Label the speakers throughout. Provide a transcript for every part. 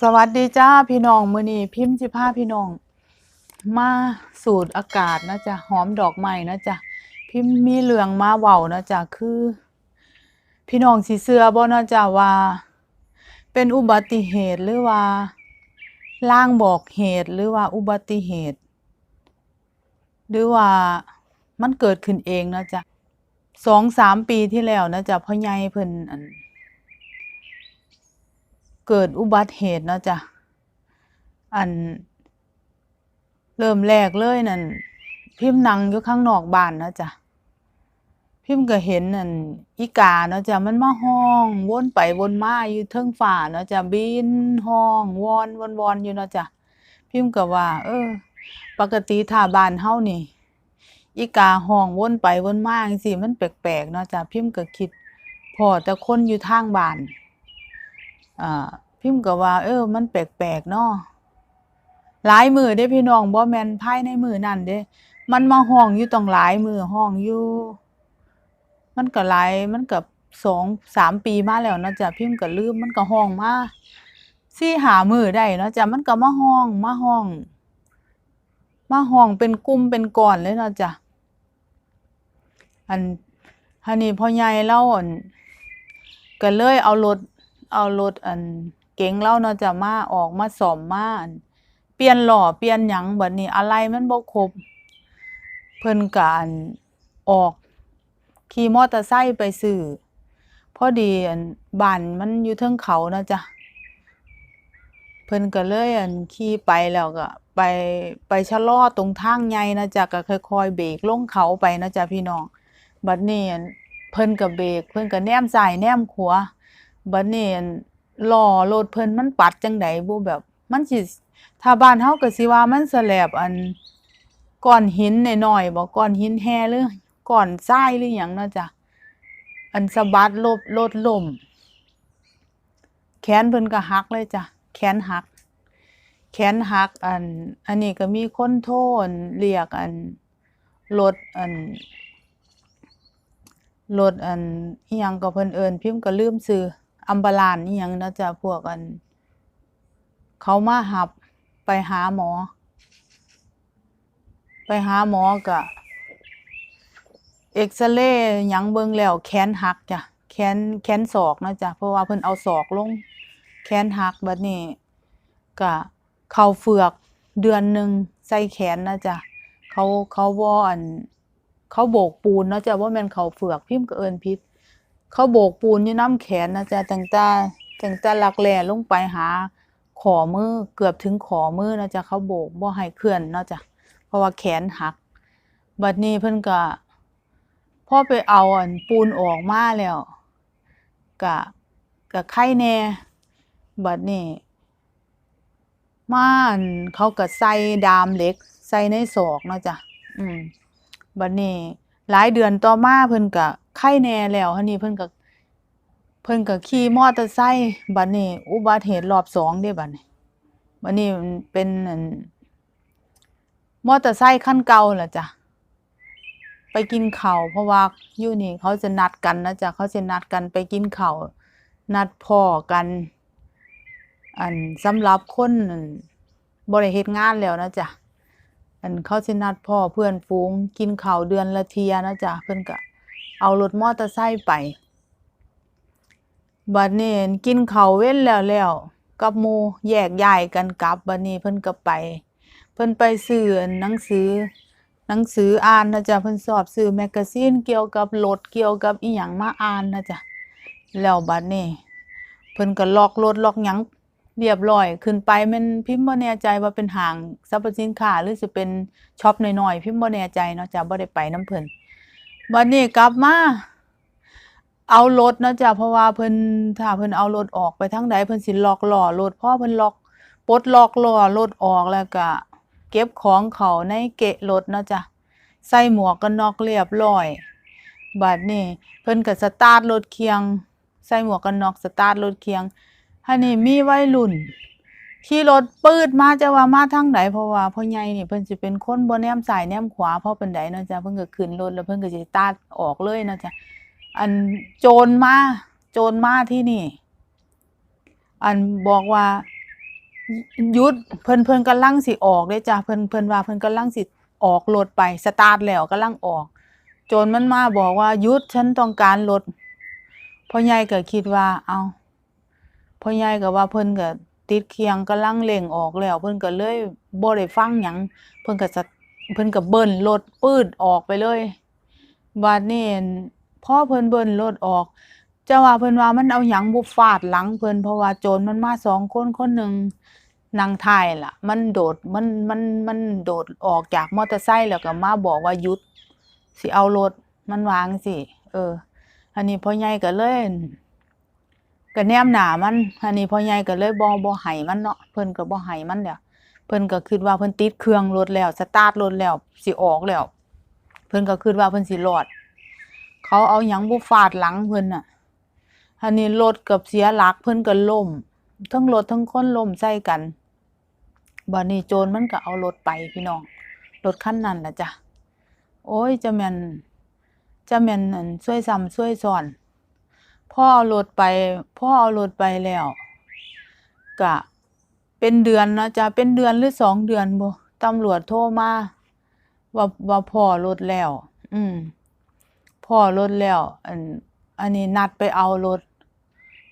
Speaker 1: สวัสดีจ้าพี่น้องมือนีพิมพ์สิพาพี่น้อง มาสูดอากาศนะจ๊ะหอมดอกไม้นะจ๊ะพิมพ์มีเรื่องมาเว้านะจ๊ะคือ พี่น้องสิเชื่อบ่นะจ๊ะว่า เป็นอุบัติเหตุหรือว่าล่างบอกเหตุหรือว่าอุบัติเหตุ หรือว่ามันเกิดขึ้นเองนะจ๊ะสองสามปีที่แล้วนะจ๊ะพ่อใหญ่เพิ่นอั่น เกิดอุบัติเหตุเนาะจ้ะ อัน เริ่มแรกเลยนั่นพิมพ์นั่งอยู่ข้างนอกบ้านเนาะจ้ะ พิมพ์ก็เห็นนั่นอีกาเนาะจ้ะมันมาห้องวนไปวนมาอยู่เทิงฟ้าเนาะจ้ะบินห้องวอนวอนอยู่เนาะจ้ะ พิมพ์ก็ว่า เออ ปกติถ้าบ้านเฮานี่อีกาห้องวนไปวนมาจังซี่มันแปลกๆเนาะจ้ะพิมพ์ก็คิดพอแต่คนอยู่ทางบ้าน อ่าพิมพ์ก็ว่า เออ มันแปลกๆเนาะหลายมือเด้พี่น้องบ่แมนภายในมือนั้นเด้มันมาห้องอยู่ต้องหลายมือห้องอยู่ มันก็หลายมันก็สองสามปีมาแล้วเนาะจ้ะพิมพ์ก็ลืมมันก็ห้องมา4-5มื้อได้เนาะจ้ะมันก็มาห้องมาห้อง มาห้องเป็นกลุ่มเป็นก้อนเลยเนาะจ้ะอันหั้นนี้พ่อใหญ่เล่าอันก็เลยเอารถ เอารถอันเก๋งเลาเนาะจะมาออกมาซ่อมมานเปลี่ยนหล้อเปลี่ยนหยังบัดนี้อะไหล่มันบ่ครบเพิ่นก็อั่นออกขี่มอเตอร์ไซค์ไปซื้อพอดีอันบ้านมันอยู่เทิงเขาเนาะจ้ะเพิ่นก็เลยอันขี่ไปแล้วก็ไปไปชะลอตรงทางใหญ่นะจ้ะก็ค่อยๆเบรกลงเขาไปนะจ้ะพี่น้อง บัดนี้เพิ่นก็เบรกเพิ่นก็แนมซ้ายแนมขวา บัดนี้อั่นล้อรถเพิ่นมันปัดจังใดบ่แบบ มันสิถ้าบ้านเฮาก็สิว่ามันสแลบอันก้อนหินน้อยๆบ่ก้อนหินแฮหรือก้อนทรายหรือหยังเนาะจ้ะอันสะบัดรถรถล้มแขนเพิ่นก็หักเลยจ้ะแขนหัก แขนหักอัน อันนี้ก็มีคนโทรอั่นเรียกอันรถอันรถอันอิหยังก็เพิ่นเอิ้นพิมพ์ก็ลืมชื่อ Ambulance อิหยังนาะจ้ะพวกอัน เขามารับไปหาหมอ ไปหาหมอก็เอกซเรย์ยังเบิ่งแล้ว แขนหักจ้ะแขนแขนศอกนาะจ้ะเพราะว่าเพิ่นเอาศอกลง แขนหักบัดนี้ก็เข้าเฝือกเดือนหนึ่งใส่แขนนะจ้ะเขาเขาบ่อั่นเขาโบกปูนนาะจ้ะบ่แม่นเข้าเฝือกพิมพ์ก็เอินผิด เขาโบกปูนอยู่น้ำแขนนะจ้ะตั้งแต่ตั้งแต่หลักแหล่ลงไปหาข้อมือเกือบถึงข้อมือนะจ้ะเขาโบกบ่ให้เคลื่อนนะจ้ะเพราะว่าแขนหัก บัดนี้เพิ่นก็พอไปเอาอันปูนออกมาแล้วก็ก็ไข้แหน่บัดนี้ม่านเขาก็ใส่ดามเหล็ก ใส่ในศอกเนาะจ้ะอืมบัดนี้หลายเดือนต่อมาเพิ่นก็ ไข้แน่แล้วหั้นนี้เพิ่นก็เพิ่นก็ขี่มอเตอร์ไซค์บัดนี้ อุบัติเหตุรอบสองเด้บัดนี้บัดนี้เป็นอันมอเตอร์ไซค์คันเก่าล่ะจ้ะไปกินข้าวเพราะว่าอยู่นี่เขาจะนัดกันนะจ้ะเขาสินัดกันไปกินข้าวนัดพ้อกัน อันสำหรับคนอั่นบ่ได้เฮ็ดงานแล้วนะจ้ะอันเขาสินัดพ้อเพื่อนฝูงกินข้าวเดือนละเทียนะจ้ะเพิ่อนก็ เอารถมอเตอร์ไซค์ไป บัดนี้กินเขาเว้นแล้วแล้วกับหมูแยกย้ายกันกลับบัดนี้เพิ่นก็ไป เพิ่นไปซื้อนหนังสือ หนังสืออ่านนะจ้ะเพิ่นชอบซื้อแมกกาซีนเกี่ยวกับรถเกี่ยวกับอิหยังมาอ่านนะจ้ะแล้วบัดนี้เพิ่นก็ล็อกรถล็อกหยังเรียบร้อยขึ้นไปม่นพิมพ์บ่แน่ใจว่าเป็นห้างสรรพสินค้าหรือสิเป็นช็อปน้อยๆพิมพ์บ่แน่ใจเนาะจ้ะบ่ได้ไปน้ำเพิ่น บัดนี้กลับมา เอารถนะจ้ะเพราะว่าเพิ่นถ้าเพิ่นเอารถออกไปทางใดเพิ่นสิล็อกล้อรถพ่อเพิ่นล็อกปลดล็อกล้อรถออกแล้วก็เก็บของเขาในเกะรถนะจ้ะใส่หมวกกันน็อกเรียบร้อยบัดนี้เพิ่นก็สตาร์ตรถเคียง ใส่หมวกกันน็อกสตาร์ตรถเคียงหั้นนี้มีวัยรุ่น ขี่รถปืดมาจักว่ามาทางใดเพราะว่าพ่อใหญ่นี่เพิ่นสิเป็นคนบ่แนมซ้ายแนมขวาเพอปานใดเนาะจ้ะเพิ่นก็ขึ้นรถแล้วเพิ่นก็สิตาร์ตออกเลยเนาะจ้ะอันโจรมาโจรมาที่นี่ อันบอกว่ายุดเพิ่นเพิ่นกำลังสิออกเด้จ้ะเพิ่นเพิ่นว่าเพิ่นกำลังสิออกรถไปสตาร์ทแล้วกำลังออก โจรมันมาบอกว่ายุดฉันต้องการรถพ่อใหญ่ก็คิดว่า เอาพ่อใหญ่ก็ว่าเพิ่นก็ ติดเคียงกำลังเร่งออกแล้ว เพิ่นก็เลยบ่ได้ฟังหยังเพิ่นก็สะเพิ่นก็เบิ้นรถปืดออกไปเลยบัดนี้อั่นพอเพิ่นเบิ้นรถออกเจ้าว่าเพิ่นว่ามันเอาหยังบ่ฟาดหลังเพิ่นเพราะว่าโจรมันมาสองคนคนหนึ่งนั่งทายล่ะ มันโดดมันมันมันโดดออกจากมอเตอร์ไซค์แล้วก็มาบอกว่าหยุดสิเอารถมันวางซี้เออ อันนี้พ่อใหญ่ก็เลย ก็แนมหนามัน อันนี้พ่อใหญ่ก็เลยบ่บ่ให้มันเนาะ เพิ่นก็บ่ให้มันแล้วเพิ่นก็คิดว่าเพิ่นติดเครื่องรถแล้ว สตาร์ทรถแล้วสิออกแล้ว เพิ่นก็คิดว่าเพิ่นสิรอด เขาเอาหยังบ่ฟาดหลังเพิ่นน่ะอันนี้รถกือบเสียหลักเพิ่นก็ล้มทั้งรถทั้งคนล้มใส่กันบัดนี้โจรมันก็เอารถไปพี่น้อง รถคันนั้นล่ะจ้ะ โอ้ยจะแม่นจะแม่นช่วยซ้ำช่วยซ้อน พ่อเอารถไปพ่อเอารถไปแล้วก็เป็นเดือนนะจะเป็นเดือนหรือสองเดือนบ่ตำรวจโทรมาว่าว่าพ่อรถแล้ว อืมพ่อรถแล้ว อัน อันนี้นัดไปเอารถ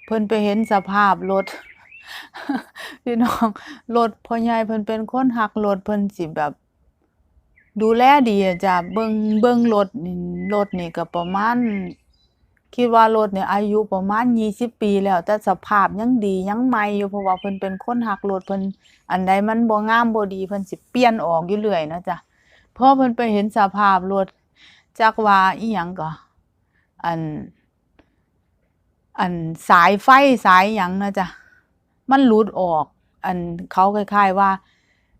Speaker 1: เพิ่นไปเห็นสภาพรถพี่น้องรถพ่อใหญ่เพิ่นเป็นคนรักรถเพิ่นสิแบบ ดูแลดีอะจ้ะเบิ่งเบิ่งรถนี่รถนี่ก็ประมาณ คิดว่ารถเนี่ยอายุประมาณ20ปีแล้ว แต่สภาพยังดียังใหม่อยู่เพราะว่าเพิ่นเป็นคนรักรถเพิ่นอันใดมันบ่งามบ่ดีเพิ่นสิเปลี่ยนออกอยู่เรื่อยนะจ้ะพอเพิ่นไปเห็นสภาพรถจักว่าอิหยังก็อัน อันสายไฟสายหยังนะจ้ะมันหลุดออก อันเขาคล้ายๆว่า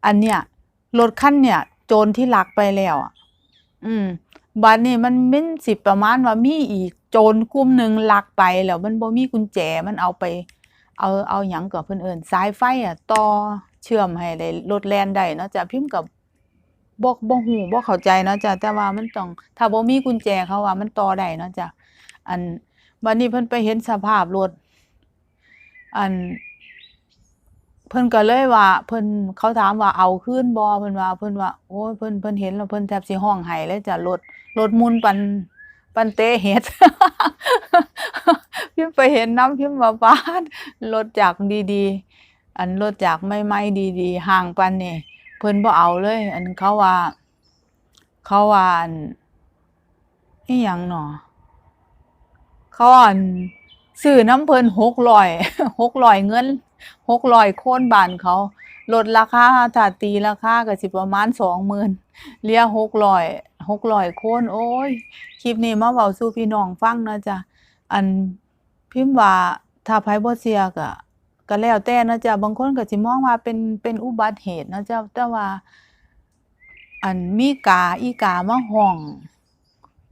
Speaker 1: อันเนี้ยรถคันเนี่ย โจรที่ลักไปแล้วอะอืมบัดนี้มันแม่นสิประมาณว่ามีอีก โจรกลุ่มหนึ่งลักไปแล้วมันบ่มีกุญแจมันเอาไป เอาเอาหยังก็เพิ่อนเอิ้นสายไฟอะต่อเชื่อมให้ได้รถแล่นได้เนาะจ้ะพิมพ์ก็บ่บ่ฮู้บ่เข้าใจเนาะจ้ะแต่ว่ามันต้องถ้าบ่มีกุญแจเขาว่ามันต่อได้เนาะจ้ะอันบัดนี้เพิ่นไปเห็นสภาพรถอัน เพิ่นก็เลยว่า เพิ่นเขาถามว่าเอาคืนบ่เพิ่นว่าเพิ่นว่าโอ้ยเพิ่นเพิ่นเห็นแล้วเพิ่นแทบสิร้องไห้เลยจ้ะรถรถมุนปาน ปานเตะเห็ดพิมไปเห็นน้ำพิมพ์ว่าป๊าดรถจากดีๆ อันรถจากใหม่ดีๆ ห่างปานนี้เพิ่นบ่เอาเลย อันเขาว่า เขาว่าอั่นอิหยังน้อเขาอันซื้อน้ำเพิ่น600 600เงิน600โคนบ้านเขาลดราคาถ้าตีราคาก็สิประมาณ20,000เลียหกลือ 600 600โคนโอ๊ยคลิปนี้มาเว้าสู่พี่น้องฟังนะจ้ะอันพิมพ์ว่าถ้าไผบ่เชื่อก็ก็แล้วแต่นะจ้ะบางคนก็สิมองว่าเป็นเป็นอุบัติเหตุนะจ้ะแต่ว่า อันมีกาอีกามาร้อง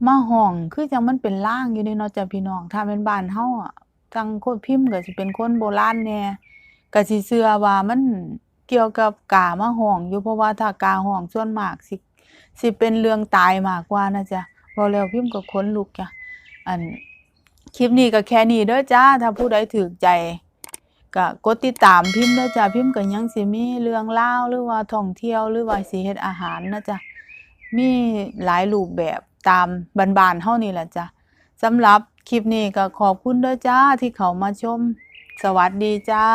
Speaker 1: มาร้องคือจังมันเป็นลางอยู่นี่เนาะจ้ะพี่น้องถ้าแม่นบ้านเราอะจังคนพิมพ์ก็สิเป็นคนโบราณแน่ก็สิเชื่อว่ามันเกี่ยวกับกามาร้องอยู่เพราะว่าถ้าการ้องส่วนมากสิ สิเป็นเรื่องตายมากกว่านะจ้ะเว้าแล้วพิมพ์ก็ขนลุกจ้ะอันคลิปนี้ก็แค่นี้เด้อจ้า ถ้าผู้ใดถูกใจก็กดติดตามพิมพ์เด้อจ้ะพิมพ์ก็ยังสิมีเรื่องราหรือว่าท่องเที่ยวหรือว่าสิเฮ็ดอาหารนะจ้ะมีหลายรูปแบบตามบ้านๆเฮานี่แหละจ้ะสำหรับคลิปนี้ก็ขอบคุณเด้อจ้าที่เข้ามาชม สวัสดีจ้า